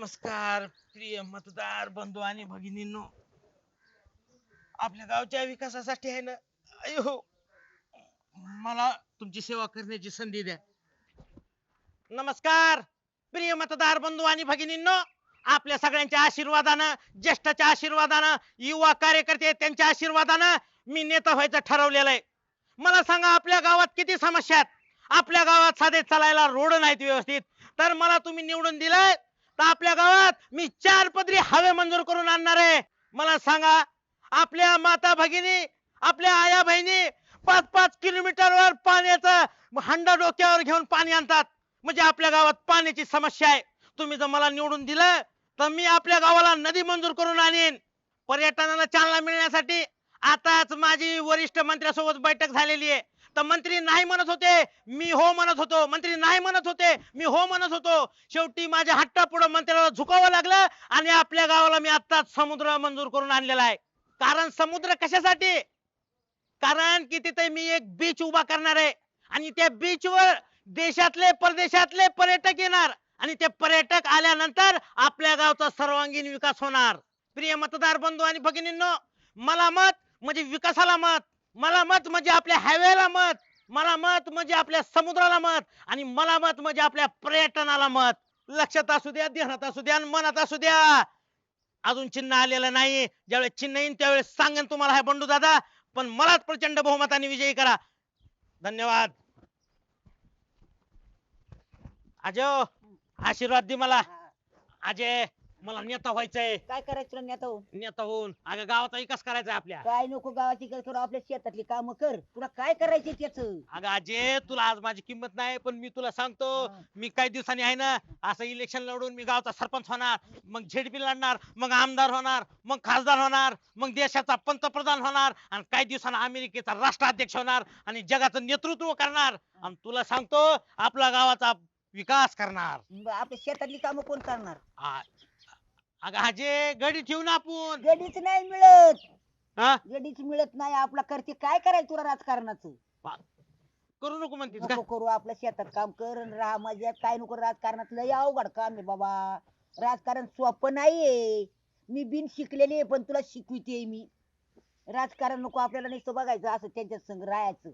नमस्कार प्रिय मतदार बंधू आणि भगिनींनो. आपल्या गावच्या विकासासाठी आहे ना अयो हो. मला तुमची सेवा करण्याची संधी द्या. नमस्कार प्रिय मतदार बंधू आणि भगिनींनो. आपल्या सगळ्यांच्या आशीर्वादानं ज्येष्ठाच्या आशीर्वादानं युवा कार्यकर्ते त्यांच्या आशीर्वादानं मी नेता व्हायचं ठरवलेलं आहे. मला सांगा आपल्या गावात किती समस्या आहेत? आपल्या गावात साधे चालायला रोड नाहीत व्यवस्थित. तर मला तुम्ही निवडून दिलंय तर आपल्या गावात मी चार पदरी हवे मंजूर करून आणणार आहे. मला सांगा आपल्या माता भगिनी आपल्या आया बहिणी पाच पाच किलोमीटर वर पाण्याचं हंडा डोक्यावर घेऊन पाणी आणतात. म्हणजे आपल्या गावात पाण्याची समस्या आहे. तुम्ही जर मला निवडून दिलं तर मी आपल्या गावाला नदी मंजूर करून आणीन. पर्यटनाला चालना मिळण्यासाठी आताच माझी वरिष्ठ मंत्र्यासोबत बैठक झालेली आहे. तर मंत्री नाही म्हणत होते मी हो म्हणत होतो मंत्री नाही म्हणत होते मी हो म्हणत होतो. शेवटी माझ्या हट्टा पुढे मंत्र्याला झुकावं लागलं आणि आपल्या गावाला मी आत्ताच समुद्र मंजूर करून आणलेला आहे. कारण समुद्र कशासाठी? कारण की तिथे मी एक बीच उभा करणार आहे. आणि त्या बीच वर देशातले परदेशातले पर्यटक येणार. आणि ते पर्यटक आल्यानंतर आपल्या गावचा सर्वांगीण विकास होणार. प्रिय मतदार बंधू आणि भगिनींनो मला मत म्हणजे विकासाला मत. मला मत म्हणजे आपल्या हायवेला मत मला मत म्हणजे आपल्या समुद्राला मत आणि मला मत म्हणजे आपल्या पर्यटनाला मत. लक्षात असू द्या ध्यानात असू द्या आणि मनात असू द्या. अजून चिन्ह आलेलं नाही. ज्यावेळेस चिन्ह येईन त्यावेळेस सांगेन तुम्हाला हा बंडू दादा. पण मलाच प्रचंड बहुमताने विजयी करा. धन्यवाद. अजय आशीर्वाद दे मला. अजय. मला नेता व्हायचंय. काय करायचं तुला नेता होऊन? नेता होऊन. अगं गावाचा विकास करायचा आपल्या? काय नको गावाची कर करू आपल्या शेतातली काम कर. तुला काय करायचे त्याच? अगं अजय तुला आज माझी किंमत नाही पण मी तुला सांगतो मी काही दिवसांनी आहे ना असं इलेक्शन लढून मी गावचा सरपंच होणार मग झेडपी लढणार मग आमदार होणार मग खासदार होणार मग देशाचा पंतप्रधान होणार आणि काही दिवसांना अमेरिकेचा राष्ट्राध्यक्ष होणार आणि जगाचं नेतृत्व करणार. आणि तुला सांगतो आपला गावाचा विकास करणार. आपल्या शेतातली काम कोण करणार? आ- अगं अजय गडी ठेवून आपण. गडीच नाही मिळत. हा? गडीच मिळत नाही. आपला करते. काय करायचं तुला राजकारणाचं? करू नको म्हणतीस का? नको करू. आपल्या शेतात काम कर आणि राहा मजात काय नको राजकारणात? लय अवघड काम आहे बाबा. राजकारण सोपं नाहीये. मी बिन शिकलेली आहे पण तुला शिकविते मी. राजकारण नको. आपल्याला नुसतं बघायचं असं त्यांच्या संग राहायचं.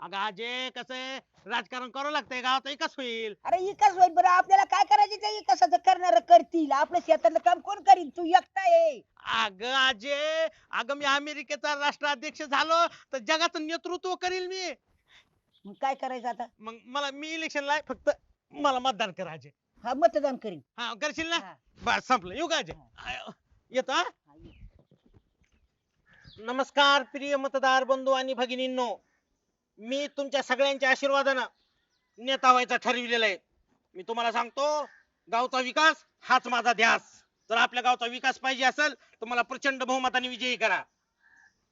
अगं अजय कसं आहे? राजकारण करावं लागतंय गावाचा विकास होईल. अरे विकास होईल बरं आपल्याला काय करायचं ते करणार करतील. आपल्या शेतातलं काम कोण करील तू एकटा आहे अगं अजय अगं मी अमेरिकेचा राष्ट्राध्यक्ष झालो तर जगाचं नेतृत्व करील मी. मग काय करायचं आता? मग मला मी इलेक्शनला आहे, फक्त मला मतदान करा अजय हा मतदान करीन. हा करशील ना? हा. बस संपलं. येऊ का अजय आयो, येतो हा? नमस्कार प्रिय मतदार बंधू आणि भगिनींनो. मी तुमच्या सगळ्यांच्या आशीर्वादानं नेता व्हायचा ठरविलेला आहे. मी तुम्हाला सांगतो गावचा विकास हाच माझा ध्यास. जर आपल्या गावचा विकास पाहिजे असेल तर मला प्रचंड बहुमताने विजयी करा.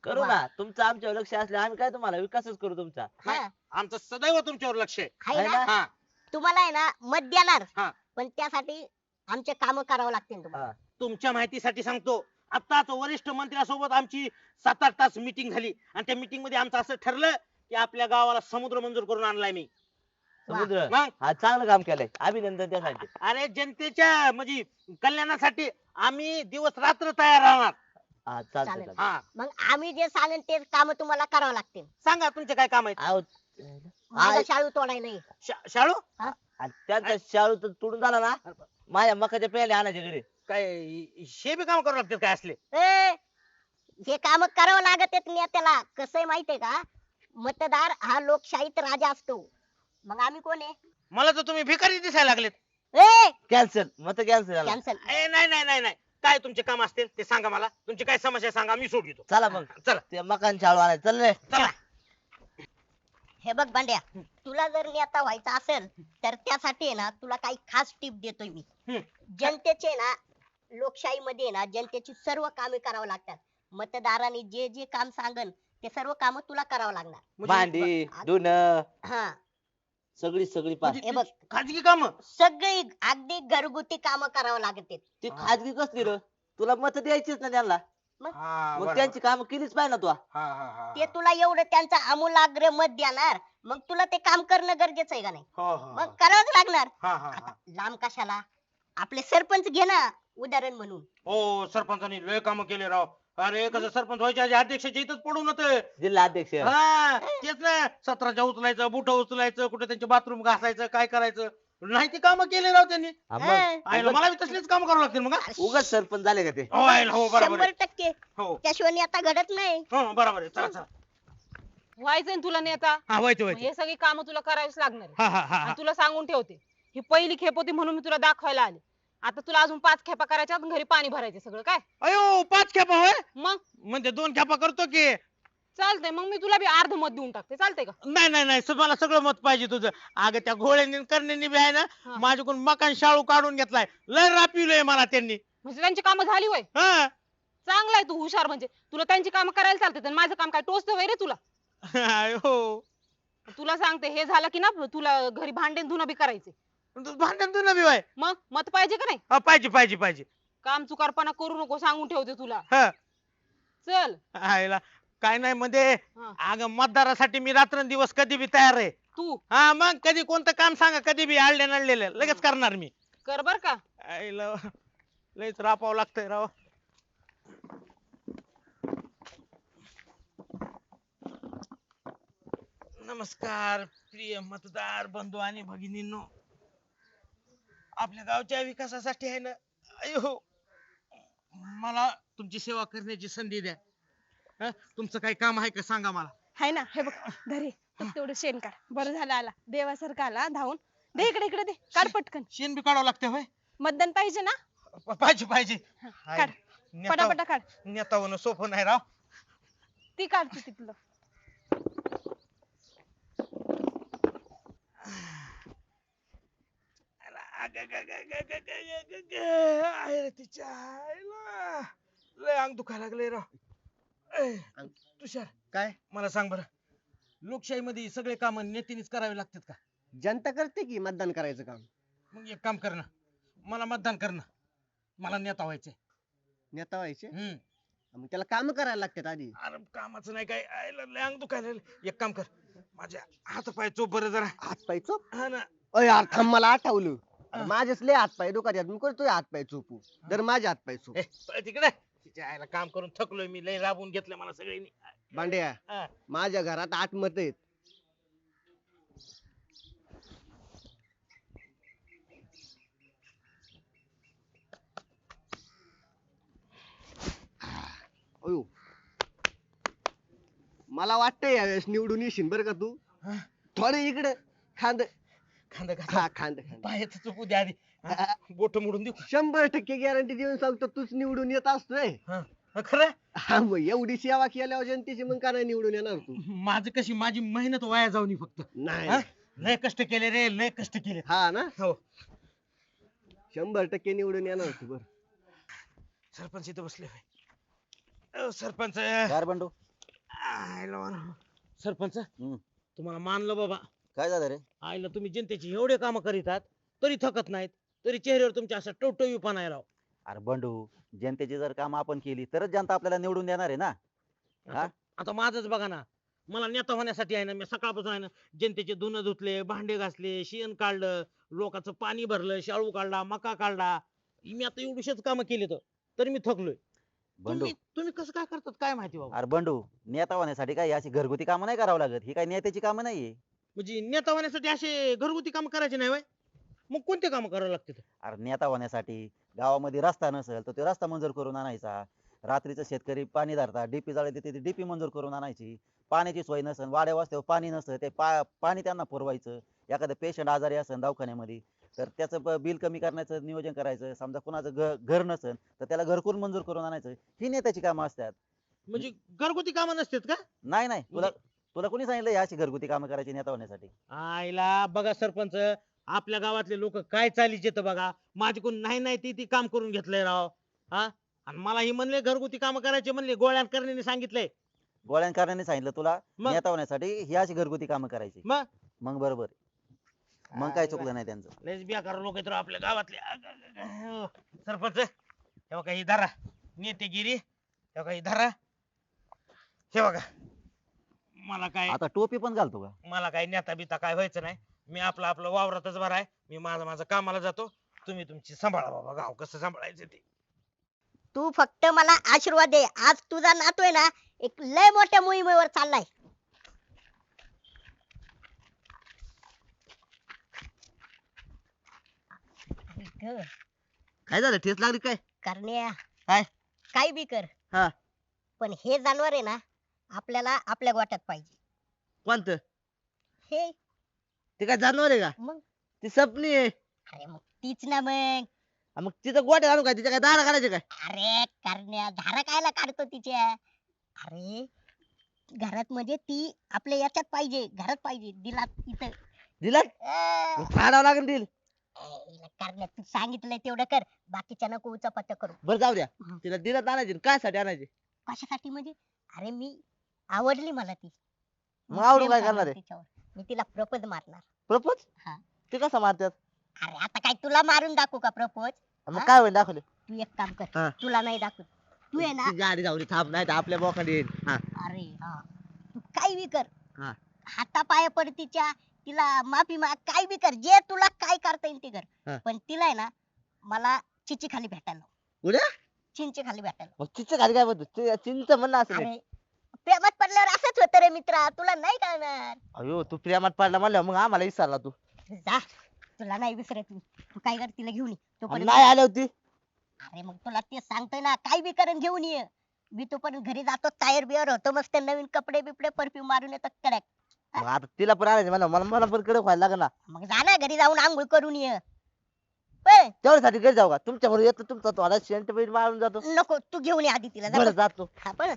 करू ना. तुमचं आमच्यावर लक्ष असलं आम्ही काय तुम्हाला विकासच करू तुमचा? आमचं सदैव तुमच्यावर लक्ष आहे. ना? हा. तुम्हाला आहे ना मत देणार. हा. पण त्यासाठी आमचे काम करावं लागतील तुम्हाला. हा. तुमच्या माहितीसाठी सांगतो आताच वरिष्ठ मंत्र्यासोबत आमची सात आठ तास मीटिंग झाली. आणि त्या मीटिंगमध्ये आमचं असं ठरलं की आपल्या गावाला समुद्र मंजूर करून आणलाय मी. समुद्र? मग हा चांगलं काम केलंय. अभिनंदन त्यासाठी अरे जनतेच्या म्हणजे कल्याणासाठी आम्ही दिवस रात्र तयार राहणार. हा चालतंय चालेल. चालतंय. हा. मग आम्ही जे सांगेन ते काम तुम्हाला करावं लागतील. सांगा तुमचे काय काम आहेत? आहो, माझा शाळू तोडाय नाही. शा- शाळू? आणि त्यांचा शाळू तर तुडून झाला ना. माझ्या मकाच्या पेले आणायचे घरी. काय हे बी काम करावं लागतील काय असले? ए, हे काम करावं लागत आहेत नेत्याला. कसं आहे माहितीये का? मतदार हा लोकशाहीत राजा असतो. मग आम्ही कोण आहे? मला तर तुम्ही भिकारी दिसायला लागलेत. ए! कॅन्सल मत कॅन्सल झाला. कॅन्सल ए, नाही नाही नाही नाही. काय तुमचे काम असतील ते सांगा मला. तुमची काय समस्या सांगा मी सोडतो चला मग. चला. ते मकान शाळू आणायचं. चल रे. चला. हे बघ भांड्या तुला जर नेता व्हायचा असेल तर त्यासाठी आहे ना तुला काही खास टिप देतोय मी. जनतेचे ना लोकशाहीमध्ये ना जनतेची सर्व कामे करावं लागतात. मतदारांनी जे जे काम सांगन ते सर्व काम तुला करावं लागणार. म्हणजे- भांडी धुन हा. सगळी सगळी पाच म्हणजे हे बघ. खाजगी काम? सगळी अगदी घरगुती काम करावं लागते. ती खाजगी कसली र? तुला मत द्यायचीच ना त्यांना. मग? त्यांची काम केलीच पाहिजे ना तू. ते तुला एवढं त्यांचा आमूलाग्र मत देणार मग तुला ते काम करणं गरजेचं आहे का नाही? हो, मग करावंच लागणार. हा हा हा. आता लांब कशाला? आपले सरपंच घे ना उदाहरण म्हणून. हो सरपंचानी लय काम केले राव. अरे कसं सरपंच व्हायच्या आधी अध्यक्षाच्या इथंच पडून होतं. जिल्हा अध्यक्ष. हा तेच ना. सतराच्या उचलायचं बुट उचलायचं कुठे त्यांचे बाथरूम घासायचं काय करायचं. नाही ते काम केले राव त्यांनी. हा. मग? आईला मला बी तसलीच काम करावं लागतील मग हा? उगाच सरपंच झाले का ते? हो आईला हो बरोबर शंभर आहे. टक्के. हो. त्याशिवाय आता घडत नाही. हो बरोबर आहे. चला चला. व्हायचंय ना तुला नेता. हा व्हायचं मग व्हायचं. हे सगळी कामं तुला करावीच लागणार. हा हा हा हा. तुला सांगून ठेवते ही पहिली खेप होती म्हणून मी तुला दाखवायला आले. आता तुला अजून पाच खेपा करायच्या घरी पाणी भरायचे सगळं काय? अयो पाच खेपा होय? मग? म्हणजे दोन खेपा करतो की. चालतंय मग मी तुला बी अर्ध मत देऊन टाकते चालतंय का? नाही नाही नाही मला सगळं मत पाहिजे तुझं. अगं त्या घोड्यांनी करण्यानी बी आहे ना हा. माझ्याकडून मकान शाळू काढून घेतलाय. लय रापिवलंय मला त्यांनी. म्हणजे त्यांची कामं झाली होय? हा. चांगला आहे तू हुशार म्हणजे. तुला त्यांची कामं करायला चालते माझं काम काय टोचतं वय रे तुला तुला सांगते हे झालं की ना तुला घरी भांडे धुणं बी करायचे भांडण तुला बी मग? मत पाहिजे का नाही? हा, पाहिजे पाहिजे पाहिजे. काम चुकारपणा करू नको सांगून ठेवते तुला. हा. चल. आयला काय नाही मध्ये हा. अगं मतदारासाठी मी रात्रंदिवस कधी बी तयार आहे. तू. हा मग कधी कोणतं काम सांगा कधी बी आळले नळलेलं लगेच करणार मी. कर बर का. आईला लयच रापावं लागतंय राव. नमस्कार प्रिय मतदार बंधू आणि भगिनींनो. आपल्या गावच्या विकासासाठी आहे ना. अयो. मला तुमची सेवा करण्याची संधी द्या. हं? तुमचं काही काम आहे का? सांगा मला. हाय ना. हे बघ धरे. फक्त तेवढं शेण काढ. बरं झालं आला. देवासारखा आला धावून. दे इकडे इकडे दे. काढ पटकन. शेण बी काढावं लागतं होय. मतदान पाहिजे ना? प- पाहिजे पाहिजे. काढ. नेता पटापटा काढ. नेता होणं सोपं नाही राव. ती काढ तू तिथलं. आहे तिच्या आईला. लय अंग दुखायला लागले राव तुषार काय? मला सांग बरं लोकशाहीमध्ये सगळे काम नेत्यानेच करावे लागतात का? जनता करते की मतदान करायचं काम? मग एक काम कर ना मला मतदान कर ना मला नेता व्हायचंय. नेता व्हायचे? हम्म. मग त्याला काम करायला लागतात आधी. अरे कामाचं नाही काय आईला लय अंग दुखायला लागलंय. एक काम कर माझ्या हात पाय चोप बरं जरा. हात चोप? हा ना. अय यार थांब मला आठवलं. माझेच लय हात पाय दुखात मी करतोय हात पाय चोपू. तर माझे हात पाय चोप. तिकडे. तिच्या आईला काम करून थकलोय मी. लय राबून घेतलं मला सगळ्यांनी. भांड्या हा. माझ्या घरात आठ मत आहेत. अयो. मला वाटतंय यावेळेस निवडून येशील बरं का तू. थोडे इकडे खांद. खांदा हा खांद खांद. पायाचं चुकू द्या आधी. बोट मोडून देऊ. शंभर टक्के गॅरंटी देऊन सांगतो तूच निवडून येत असतोय. हा, खरं? हा मग एवढी सेवा केल्यावर जनतेची मग का नाही निवडून येणार तू? माझं कशी माझी मेहनत वाया जाऊन फक्त. नाही? लय कष्ट केले रे लय कष्ट केले. हा ना? हो. शंभर टक्के निवडून येणार तू बर. सरपंच इथं बसले होय. अ, सरपंच. यार बंडू? वारा. सरपंच हम्म. तुम्हाला मानलं बाबा. काय झालं रे? आईला तुम्ही जनतेची एवढे काम करीतात तरी थकत नाहीत तरी चेहऱ्यावर तुमच्या असा टवटवीपणा आहे राव अरे बंडू जनतेची जर काम आपण केली तरच जनता आपल्याला निवडून देणार आहे ना? हा? आता माझंच बघा ना मला नेता होण्यासाठी आहे ना मी सकाळपासून आहे ना जनतेचे धुणं धुतले भांडे घासले शेण काढलं लोकांचं पाणी भरलं शाळू काढला मका काढला मी आता एवढीशेच कामं केली तर तरी मी थकलोय. बंडू. तुम्ही तुम्ही कसं काय करतात काय माहिती बाबा? अरे बंडू नेता होण्यासाठी काय अशी घरगुती कामं नाही करावं लागत ही काय नेत्याची कामं नाहीये. म्हणजे नेता होण्यासाठी असे घरगुती काम करायचे नाही वय. मग कोणते काम करावं लागते अरे नेता होण्यासाठी गावामध्ये रस्ता नसेल तर तो रस्ता मंजूर करून आणायचा. रात्रीचं शेतकरी पाणी धरतात डीपी जाळे देते ती डीपी मंजूर करून आणायची. पाण्याची सोय नसेल वाड्या वाजत्यावर पाणी नसतं ते पा पाणी त्यांना पुरवायचं. एखादं पेशंट आजारी असेल दवाखान्यामध्ये तर त्याचं बिल कमी करण्याचं नियोजन करायचं. समजा कोणाचं घ- घर नसेल तर त्याला घरकुल मंजूर करून आणायचं. ही नेत्याची कामं असतात. म्हणजे घरगुती कामं नसतात का? नाही नाही. तुला तुला कोणी सांगितलं या अशी घरगुती कामं करायची नेता होण्यासाठी? आईला बघा सरपंच आपल्या गावातले लोक काय चालीचे तर बघा? माझ्याकडून नाही नाही ती ती काम करून घेतलंय राव. हा? आणि मला ही म्हणले घरगुती काम करायचे म्हणले गोळ्या करण्याने सांगितलंय. गोळ्यान कारणाने सांगितलं तुला? मग? नेता होण्यासाठी ही अशी घरगुती कामं करायची. मग? मग बरोबर. मग काय चुकलं नाही त्यांचं? लयच बेकार लोक राव आपल्या गावातले. अग, अग, अग. सरपंच हे बघा ही धरा. नेतेगिरी हे बघा ही धरा. हे बघा. मला काय आता टोपी पण घालतो का? मला काही नेता बिता काय व्हायचं नाही. मी आपलं आपलं वावरातच बरं आहे. मी माझं माझं कामाला जातो. तुम्ही तुमची सांभाळा बाबा. गाव कसं सांभाळायचं ते? तू फक्त मला आशीर्वाद दे. आज तुझा नातू आहे ना एक लय मोठ्या मोहिमेवर चाललाय. काय झालं? ठेच लागली काय? करण्या. काय? काय बी कर. हा. पण हे जानवर आहे ना आपल्याला आपल्या गोट्यात पाहिजे. कोणतं? हे. ते काय जानवर आहे का? मग. ती सपनी आहे. अरे मग तीच ना मग. मग तिथं गोट्या आणू काय? तिच्या काय दारा काढायचे काय? अरे करण्या धारा कायला काढतो तिच्या? अरे घरात म्हणजे ती आपल्या याच्यात पाहिजे घरात पाहिजे दिला तिथं दिला अं, काढावं लागेल दिल ए, करण्या तू सांगितलंय तेवढं कर बाकीच्या नको उचापत्या करू. बरं जाऊ द्या. तिला दिला आणायचे काय साठी आणायचे? कशासाठी म्हणजे? अरे मी आवडली मला ती. मग आवडून प्रेम काय करणार आहे? तिच्यावर. मी तिला प्रपोज मारणार. प्रपोज? हा. ते कसं मारतात अरे आता काय तुला मारून दाखवू का प्रपोज? मग हा? काय होईल दाखवले? तू एक काम हा. कर तुला नाही दाखवत. तू आहे ना. ती गाडी जाऊ दे, थांब नाही तर आपल्या बोकांडी येईल. हा. अरे हा. तू काय बी कर. हा. हातापाया पड तिच्या. तिला माफी माग. काय बी कर. जे तुला काय करता येईल ते हा. कर पण तिला आहे ना मला चिची खाली भेटायला. उद्या? चिंचे खाली भेटायला मग तिचं खाली काय म्हणतो चिंच म्हणणं असं अरे प्रेमात पडल्यावर असंच होतं रे मित्रा तुला नाही कळणार. अयो तू प्रेमात पडला म्हणलं मग आम्हाला विसरला तू. जा तुला नाही विसरत मी. तू काय कर तिला घेऊन ये. आणि तोपर्यंत नाही आली होती. अरे मग तुला ते सांगतोय ना काय बी करून घेऊन ये. मी तोपर्यंत घरी जातो टायर बिअर होतो मस्त नवीन कपडे बिपडे परफ्यूम मारून येतो कडक. मग आता तिला पण आणायचं मला मला मला पण कडक व्हायला लागला मग जा ना घरी जाऊन आंघोळ करून ये. पण तेवढ्यासाठी घरी जाऊ का? तुमच्या बरोबर येतो तुमचा थोडा शेंट बीट मारून जातो. नको तू घेऊन ये आधी तिला जा बरं बघ. जातो. हा पण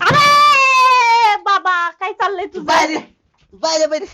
अरे बाबा काय चाललंय तुझं? बाहेर. बाहेर बाहेर.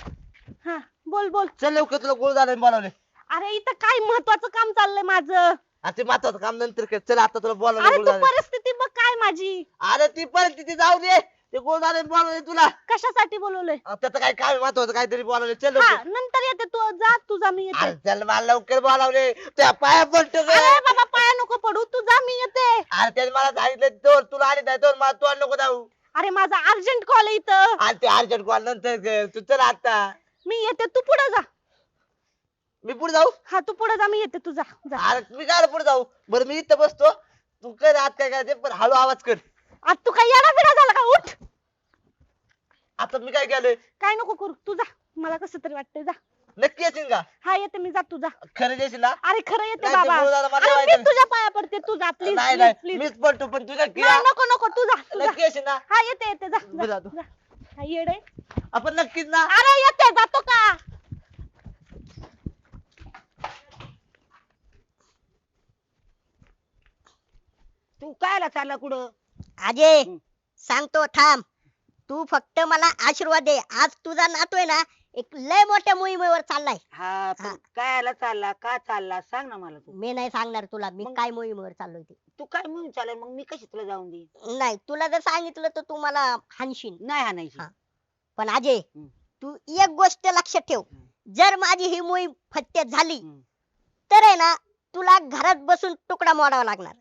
हा बोल बोल. चल लवकर तुला गोळ झालं बोलावले अरे इथं काय महत्वाचं काम चाललंय माझं? ते महत्वाचं काम नंतर कर. चल आता तुला बोलावले अरे गोळ तू झालं परिस्थिती बघ काय माझी. अरे ती तिथे जाऊ दे. ते गोळ झालं बोलावले तुला. कशासाठी बोलवलंय? अहो, त्याचं काय काम आहे? महत्वाचं काहीतरी बोलावले चल हा लवकर. नंतर येते तू. जा तुझा मी येते. अरे चल मला लवकर बोलावले त्या पाया पडतो ग. अरे बाबा पाया नको पडू. तू जा मी येते. अरे त्याने मला सांगितलं दोन तुला आली नाही दोन मला तोंड नको जाऊ. अरे माझा अर्जंट कॉल आहे इथं. आणि ते अर्जंट कॉल नंतर कर. तू चल आता. मी येते. तू पुढे जा. मी पुढे जाऊ? हा तू पुढे जा. मी येते. तू जा. जा. अरे मी काय पुढे जाऊ. बरं मी इथं बसतो. तू कर आत काय करायचं पण हळू आवाज कर. आता तू काय येडा बिडा झाला का? उठ. आता मी काय केलंय? काय नको करू. तू जा. मला कसं तरी वाटतंय. जा. नक्की येशील का? हा येते मी जा तू जा. खरं येशील ना? अरे खरं येते नाही ते बाबा. मला अरे मी तुझ्या पाया पडते तू जा प्लीज नाही प्लीज नाही प्लीज मीच पडतो पण तुझ्या नाही किया नको नको तू जा तू जा. नक्की येशील ना? हा येते येते जा मी जा, जातो. जा. हा येडे. आपण नक्कीच ना अरे येते जातो का? तू कायला चालला कुठं? अजय सांगतो थांब. तू फक्त मला आशीर्वाद दे. आज तुझा नातू आहे ना एक लय मोठ्या मोहिमेवर चाललाय हा हा. पण कायला चालला का चालला सांग ना मला तू मी नाही सांगणार तुला मी मग? काय मोहिमेवर चाललोय ते तू काय म्हणून चालेल मग मी कशी तुला जाऊन दे नाही तुला जर सांगितलं तर तू मला हानशील नाही हाणायची हा. पण अजय हम्म. तू एक गोष्ट लक्षात ठेव जर माझी ही मोहीम फत्त्यात झाली हम्म. तर आहे ना तुला घरात बसून तुकडा मोडावा लागणार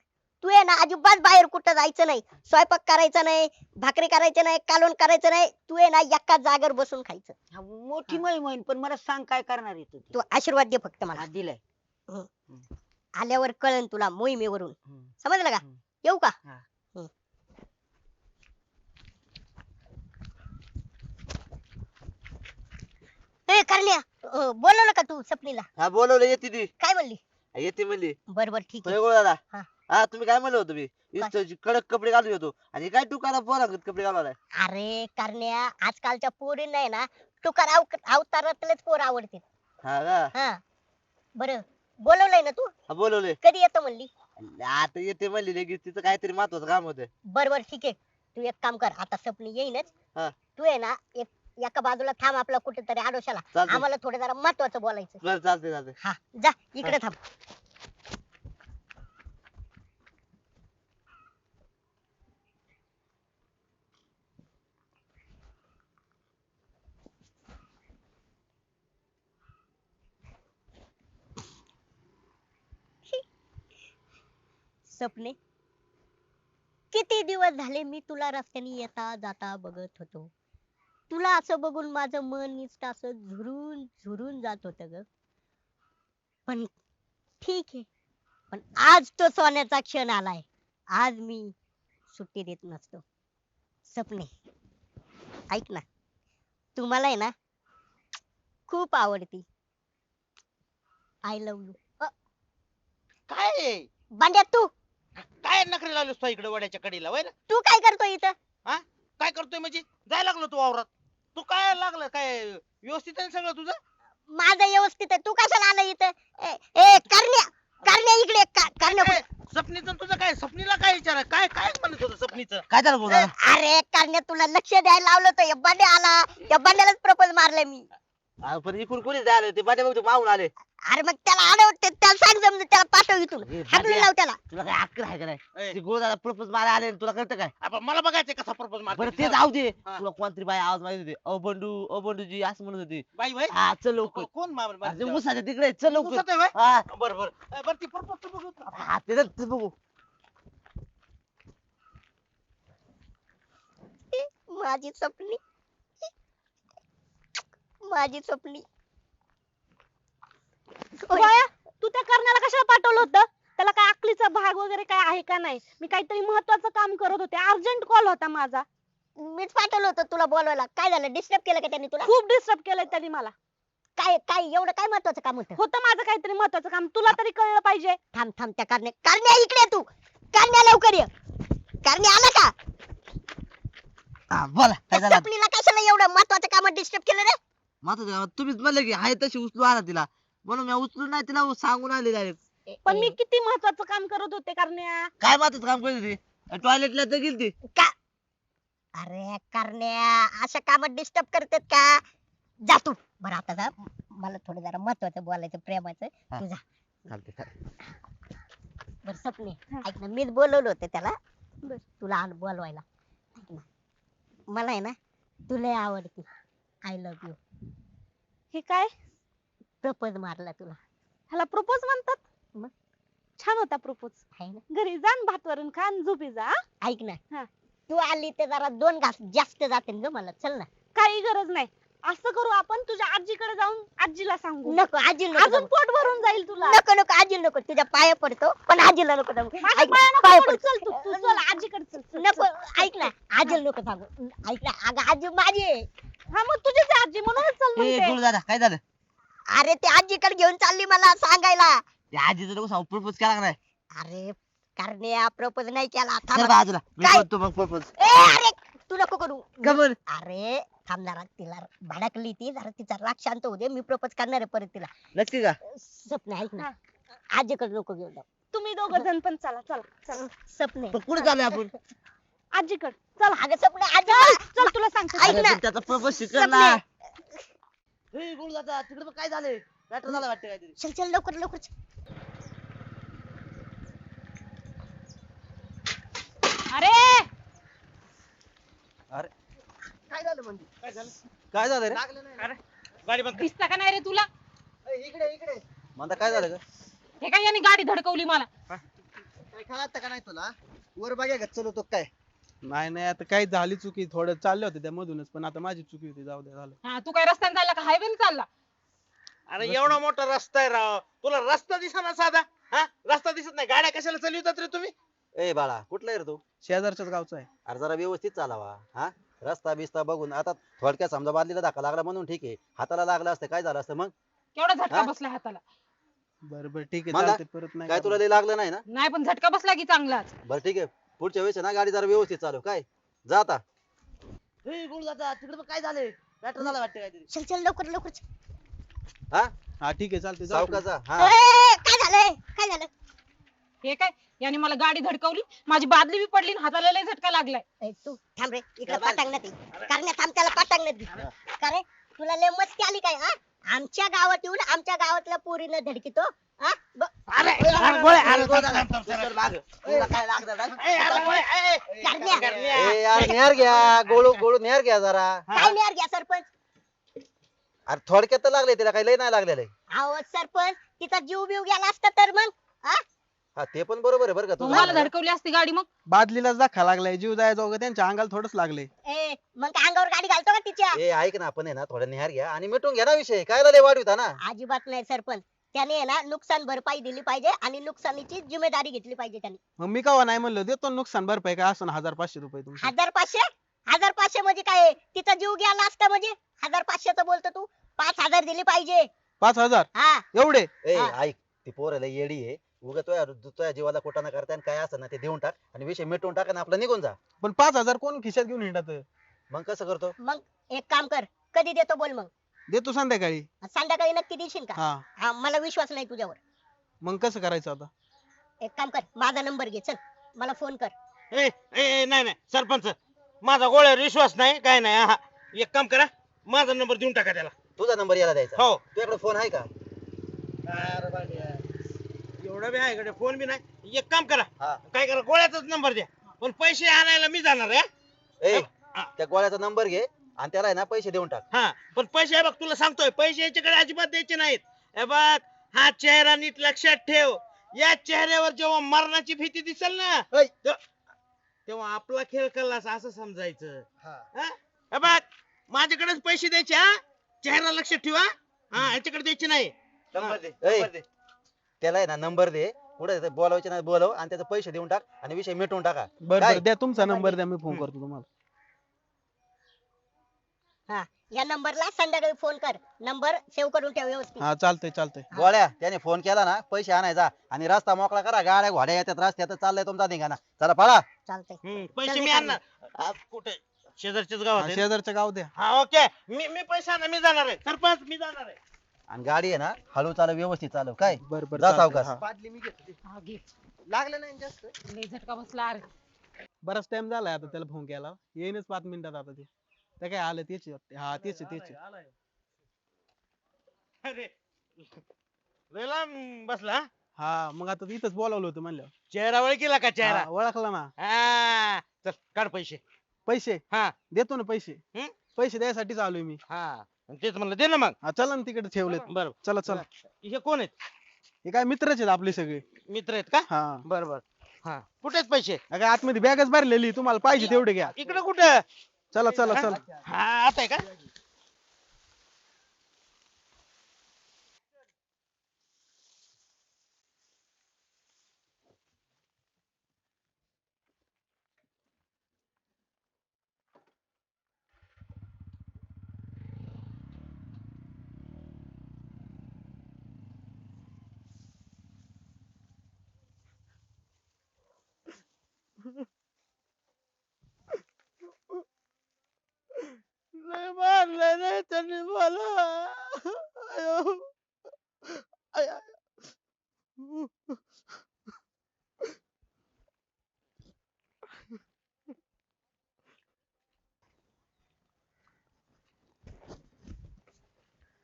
तू आहे ना अजिबात बाहेर कुठं जायचं नाही. स्वयंपाक करायचा नाही भाकरी करायचं नाही कालवण करायचं नाही. तू आहे ना एका जागेवर बसून खायचं. हा, मोठी मोहीम होईल पण मला सांग काय करणार आहे तू तू. आशीर्वाद दे फक्त मला. हा दिलाय. आल्यावर कळन तुला मोहिमेवरून. हम्म. समजलं का? हम्म. येऊ का? हा. हम्म. ए करण्या अं, बोलवलं का तू सपनीला? हा बोलवलं येते ती. काय म्हणली येते म्हणली. बर बर ठीक आहे. दादा. हा. हा तुम्ही काय म्हणलं होतं मी इथं कडक कपडे घालून येतो. आणि काय टुकाला पोरांगत कपडे घालवलाय अरे करण्या आजकालच्या पोरींना आहे ना तुकार अव- अवतारातलेच पोर आवडते हा का? हा. बर बोलवलंय ना तू? हा बोलवले कधी येतो म्हणली? आता येते म्हणली लगेच तिचं काहीतरी महत्वाचं काम होतं. बर बर ठीक आहे. तू एक काम कर आता सपनी येईनच. हा. तू आहे ना एक एका बाजूला थांब आपला कुठेतरी आडोशाला. चालतंय. आम्हाला थोडं जरा महत्वाचं बोलायचं. बरं चालते चालते हा जा इकडे थांब. सपने? किती दिवस झाले मी तुला रस्त्याने येता जाता बघत होतो? तुला असं बघून माझं मन नुसतं असं झुरून झुरून जात होत ग. पण ठीक आहे. पण आज तो सोन्याचा क्षण आलाय. आज मी सुट्टी देत नसतो. सपने. ऐक ना. तुम्हाला आहे ना खूप आवडती. आय लव्ह यू काय? बांड्या तू! काय नखरे लावलीस तू इकडे वड्याच्या कडीला वय तू काय करतो इथं? काय करतोय म्हणजे? जायला लागलो तू वावरात. तू काय लागलं? काय व्यवस्थित आहे ना सगळं तुझं? माझं व्यवस्थित आहे. तू कशाला आला इथं? ए, ए करण्या करण्या इकडे का- करण्या सपनीचं तुझं काय? सपनीला काय विचार काय काय म्हणत होतं सपनीचं काय झालं अरे करण्या तुला लक्ष द्यायला लावलं होतं. या बांड्या आला. त्या बांड्यालाच प्रपोज मारलाय मी. अहो, पण इकडून कोणी जायला ते माझ्या बघतो मागून आले. अरे मग त्याला आडवते त्याला सांग समजून त्याला पाठव इथून. हाकलून. लाव त्याला. तुला काय अक्कल आहे का नाही? ते गुरुदादा प्रपोज मारा आले तुला कळतं काय? आपण मला बघायचं कसा प्रपोज बरं ते जाऊ दे. हा. तुला कोणतरी बाई आवाज माहिती होती. अ बंडू बंडूजी असं म्हणत होती. बाई भाई हा चल लवकर. कोण मार अरे उसाच्या तिकडे चल लवकर? हा. बर बर. ए, बर ती प्रपोज बघू. हा ते ते बघू. माझी स्वप्नी माझी बाया तू त्या कर्णाला कशाला पाठवलं होतं? त्याला काय अकलीचा भाग वगैरे काय आहे का नाही? मी काहीतरी महत्वाचं काम करत होते. अर्जंट कॉल होता माझा. मीच पाठवलं होतं तुला बोलवायला. काय झालं? डिस्टर्ब केलं का त्यांनी तुला? खूप डिस्टर्ब केलंय त्यांनी मला. काय काय एवढं काय महत्वाचं काम होतं? होतं माझं काहीतरी महत्वाचं काम. तुला तरी कळलं पाहिजे. थांब थांब त्या कारण्या कारण्या इकडे ये तू. कारण्या लवकर ये. कारण्या आला का? हा बोला काय झालं? सपनीला कशाला एवढं महत्वाचं काम डिस्टर्ब केलं रे? तुम्हीच म्हणलं की आहे तशी उचलू आला तिला. म्हणून मी उचलून नाही तिला सांगून आले डायरेक्ट पण मी किती महत्वाचं काम करत होते करण्या. काय मात्र काम करत होती? टॉयलेटला तर गेली ती का? अरे करण्या अशा कामात डिस्टर्ब करतात का? जा तू. बरं आता जा. मला थोडं जरा महत्वाचं बोलायचं प्रेमाचं. हा. तू जा. चालते चालते. बरं सपने. हा. ऐक ना मीच बोलवलं होतं त्याला. बर. तुला आण बोलवायला. ऐक ना. मला आहे ना तुला आवडते. आय लव्ह यू हे काय? प्रपोज मारला तुला. ह्याला प्रपोज म्हणतात? मग? छान होता प्रपोज. आहे ना. घरी जाण भात वरून खान झोपी जा हा? ऐक ना. हा. तू आली तर जरा दोन घास जास्त जाते ग मला. चल ना. काही गरज नाही. असं करू आपण तुझ्या आजीकडे जाऊन आजीला सांगू. नको आजी नको अजून सांगू. पोट भरून जाईल तुला. नको नको आजी नको. तुझ्या पाया पडतो पण आजीला नको सांगू माझ्या ऐक ना, पाया नको पाया पडू, पडतो. चल तू तू चल आजीकडे चल, चल नको चल. ऐक ना आजीला नको सांगू. ऐक ना अगं आजी माझी आहे. हा मग तुझीच आहे आजी म्हणूनच चल ए म्हणते. गुरुदादा काय झालं? अरे ते आजीकडे घेऊन चालली मला सांगायला. त्या आजीचं नको सांगू प्रपोज केला का नाही? अरे करणे प्रपोज नाही केला. कर थांब. बाजूला मी काय? करतो मग प्रपोज ए अरे तू नको करू. खबर अरे थांब जरा तिला भडकली ती जरा तिचा राग शांत होऊ दे मी प्रपोज करणार आहे परत तिला. नक्की का? सपने ऐक ना. आजीकडे नको घेऊन जाऊ. तुम्ही दोघं जण पण चला चला चला. सपने पण कुठे चालू आपण? आजीकडे. चला. अगं सपने आजी चल तुला सांगतो. ऐक अरे ना. पण त्याचा प्रपोज शिकल ना. ए गुरुदादा तिकडे पण काय झालंय? मॅटर झालं वाटतं काहीतरी. चल चल लवकर लवकर. चल. अरे! काय झालं म्हणजे? काय झालं? काय झालं रे? लागलं नाही अरे गाडी बंद कर. दिसता का नाही रे तुला? ए, इकडे इकडे. म्हणता काय झालं ग? हे काय याने गाडी धडकवली मला? काय कळत का नाही तुला? वर बघा चलवतो काय. नाही नाही आता काही झाली चुकी थोडं चालले होते त्या मधूनच पण आता माझी चुकी होती जाऊ द्या झालं. हा तू काय रस्त्याने चालला का हायवे चालला? अरे एवढा मोठा रस्ता आहे राव. तुला रस्ता दिसना साधा हा? रस्ता दिसत नाही गाड्या कशाला चालवतात रे तुम्ही? ए बाळा कुठला आहे रे तू? शेजारच्याच गावचा आहे. अरे जरा व्यवस्थित चालावा. हा? रस्ता बिस्ता बघून आता थोडक्यात समजा बादलीला धक्का लागला म्हणून ठीक आहे. हाताला लागला असतं काय झालं असतं मग? केवढा झटका हा? बसला हाताला? बरं बरं ठीक आहे मला? परत नाही काय करणार. तुला लय लागलं नाही ना? नाही पण झटका बसला की चांगलाच. बरं ठीक आहे. पुढच्या वेळेस आहे ना गाडी जरा व्यवस्थित चालव. काय? जा आता. तिकडे काय मॅटर झालं वाटतं काहीतरी. चल चल लवकर लवकर चल. हा? हा ठीक आहे चालते जाऊ तुम्ही. सावकाचा हा. ए, काय झालंय? काय झालं? हे काय? याने मला गाडी धडकवली माझी बादली बी पडली आणि हाताला लय झटका लागलाय. ए, तू थांब रे इकडे पाटांगणात ये. करण्या थांब त्याला पाटांगणात घे. का रे? तुला लय मस्ती आली काय हा? आमच्या गावात येऊन आमच्या गावातल्या पोरीनं धडकितो हा? ब- अरे अरे गोळ्या, अरे मागं. तुला काय. करण्या. ए यार नेर घ्या. गोळू गोळू नेर घ्या जरा. काय नाही घ्या सरपंच? अरे थोडक्यात तर लागले तिला काही लय नाही लागलेलं. आहे. अहो सरपंच तिचा जीव बिव गेला असता तर मग हा? हा ते पण बरोबर आहे बरं का. मग मला. धडकवली असती गाडी मग? बादलीलाच दाखा लागलाय जीव जायचा वगैरे त्यांच्या अंगाला थोडंच लागले. ए मग काय अंगावर गाडी घालतो का तिच्या? ए ऐक ना आपण आहे ना थोडा निहार घ्या आणि मिटून घ्या ना विषय. काय झाले वाढविता ना? अजिबात नाही सरपंच. त्याने आहे ना नुकसान भरपाई दिली पाहिजे आणि नुकसानीची जिम्मेदारी घेतली पाहिजे त्यांनी. मग मी कवा नाही म्हणलं देतो ना नुकसान भरपाई काय असं हजार पाचशे रुपये तुमचे. हजार पाचशे? हजार पाचशे म्हणजे काय? आहे? तिचा जीव गेला असता म्हणजे? हजार पाचशेच बोलतो तू? पाच हजार दिली पाहिजे. पाच हजार? हा. एवढे? ए हा. ऐक ती पोराला येडी आहे. उगा तुझ्या तुझ्या जीवाला कोटाना करता आणि काय असं ना ते देऊन टाक आणि विषय मिटवून टाक आणि आपला निघून जा. पण पाच हजार कोण खिशात घेऊन हिंडत? मग कसं करतो? मग एक काम कर कधी देतो बोल मग. देतो संध्याकाळी. संध्याकाळी नक्की देशील का? हा. हा मला विश्वास नाही तुझ्यावर. मग कसं करायचं आता? एक काम कर माझा नंबर घे चल. मला फोन कर. ए ए ए, नाही नाही सरपंच माझा गोळ्यावर विश्वास नाही काय नाही हा एक काम करा माझा नंबर देऊन टाका त्याला. तुझा नंबर याला द्यायचा. हो. तुझ्याकडे फोन आहे का? एवढा बी आहे फोन बी नाही. एक काम करा. हा. काय करा गोळ्याचाच नंबर द्या. पण पैसे आणायला मी जाणार आहे ए. त्या गोळ्याचा नंबर घे आणि त्याला आहे ना पैसे देऊन टाक. हा. पण पैसे हे बघ तुला सांगतोय पैसे याच्याकडे अजिबात द्यायचे नाहीत. हे बघ हा चेहरा नीट लक्षात ठेव. या चेहऱ्यावर जेव्हा मरणाची भीती दिसेल ना ते- तेव्हा आपला खेळ कल्लास असं समजायचं. हा? हे? बघ माझ्याकडेच पैसे द्यायचे हा? चेहरा लक्षात ठेवा. हा याच्याकडे द्यायचे नाही. ए, त्याला आहे ना नंबर दे. पुढे बोलायचे ना बोलव आणि त्याचे पैसे देऊन टाक आणि विषय मिटवून टाका. बरं काय? बरं द्या तुमचा नंबर द्या मी फोन करतो तुम्हाला. हा या नंबरला संध्याकाळी फोन कर. नंबर सेव्ह करून ठेव व्यवस्थित. हा चालतंय चालतंय. गोळ्या त्याने फोन केला ना पैसे आणायचा आणि रस्ता मोकळा करा गाड्या घोड्या येतात रस्त्यात चाललाय तुमचा निघाना. चला पळा. चालतंय. हम्म, पैसे मी दे आणणार. आ, कुठे? शेजारच्याच गावात हा, आहे ना? शेजारच्या गाव द्या. हा ओके. मी मी पैसे आणणार मी जाणार आहे. सरपंच मी जाणार आहे. आणि गाडी आहे ना हळू चालव व्यवस्थित चालव. काय? बरं बरं जा चालतंय, सावकाश. हा. बादली मी घेतो ते. हा, घे. लागलं नाही जास्त? लय झटका बसला अरे. बराच टाइम झालाय आता त्याला फोन केला. येईनच पाच मिनिटात आता ते. ते काय आलं तेच आहे. वाटते. हा तेच आहे, तेच आहे. अरे. बसला हा? मग आता इथंच बोलावलं होतं म्हणलं. चेहरा ओळखीला का चेहरा? ओळखला ना. हा चल काढ पैसे. पैसे? हा. देतो ना पैसे. हम्म? पैसे द्यायसाठीच आलोय मी. हा. तेच म्हणलं दे ना मग. हा चला ना तिकडे ठेवलेत. बर चला चला. हे कोण आहेत? हे काय मित्रच आहेत आपले सगळे. मित्र आहेत का? हा. बर बर. हा. कुठे आहेत पैसे? अगं आतमध्ये बॅगच भरलेली तुम्हाला पाहिजे तेवढे घ्या. इकडे कुठं? चला चला चला. हा आता आहे का? लय मारलं रे त्यांनी मला.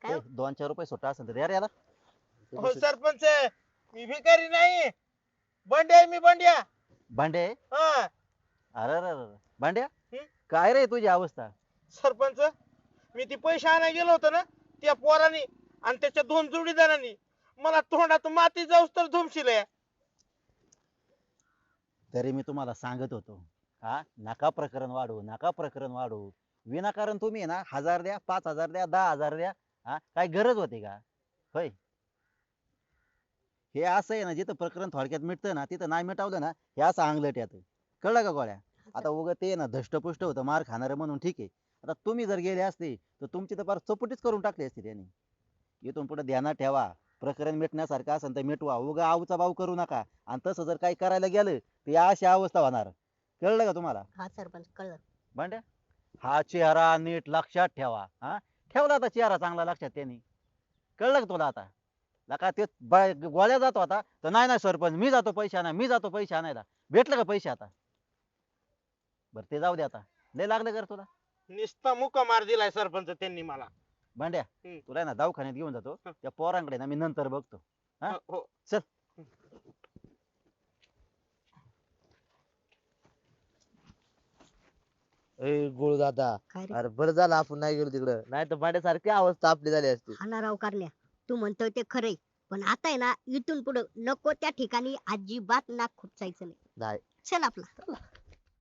काय ए, दोन चार रुपये सुट्टा असेल तर यार याला. हो सरपंच मी भिकारी नाही. बंड्या आहे मी बंड्या. भांडे हा. अरे अरे अरे भांड्या? काय रे तुझी अवस्था? सरपंच मी ती पैसे आणायला गेलो होतो ना त्या पोराने आणि त्याच्या दोन जोडीदारांनी. मला तोंडात माती जाऊस तर धुमशिले तरी मी तुम्हाला सांगत होतो हा नका प्रकरण वाढवू नका प्रकरण वाढवू. विनाकारण तुम्ही ना हजार द्या पाच हजार द्या दहा हजार द्या हा काय गरज होती का? होय. हे असं आहे ना जिथं प्रकरण थोडक्यात मिटतं ना तिथं नाही मिटावलं ना हे असं अंगलट येतं. कळलं का गोळ्या? आता उगं ते ना धष्टपुष्ट होतं मार खाणार म्हणून ठीक आहे. आता तुम्ही जर गेले असते तर तुमची तर फार चौपटीच करून टाकली असती त्यांनी. इथून पुढे ध्यानात ठेवा. प्रकरण मिटण्यासारखं असेल तर मिटवा. उगा आऊचा भाऊ करू नका. आणि तसं जर काही करायला गेलं तर या अशी अवस्था होणार. कळलं का तुम्हाला? हा सरपंच कळलं. भांड्या हा चेहरा नीट लक्षात ठेवा. हा? ठेवला आता चेहरा चांगला लक्षात त्यांनी. कळलं का तुला आता? लका ते ब- गोळ्या जातो आता तर नाही नाही सरपंच मी जातो पैसे आणायला मी जातो पैसे आणायला. भेटलं का पैसे आता? बरं ते जाऊ दे आता. लय लागलं कर तुला. निस्ता मुका मार दिलाय सरपंच त्यांनी मला. भांड्या हम्म. तुला आहे ना दवाखान्यात घेऊन जातो. हं. त्या पोरांकडे ना मी नंतर बघतो. हा? हो, हो. चल. ए गुळ दादा काय रे? अरे बरं झालं आपण नाही गेलो तिकडं. नाही तर भाड्यासारखी अवस्था आपली झाली असती. हा ना राव करण्या तू म्हणतोय ते खरंय पण आता आहे ना इथून पुढं नको त्या ठिकाणी अजिबात नाक खुपसायचं नाही. नाही. चल आपला.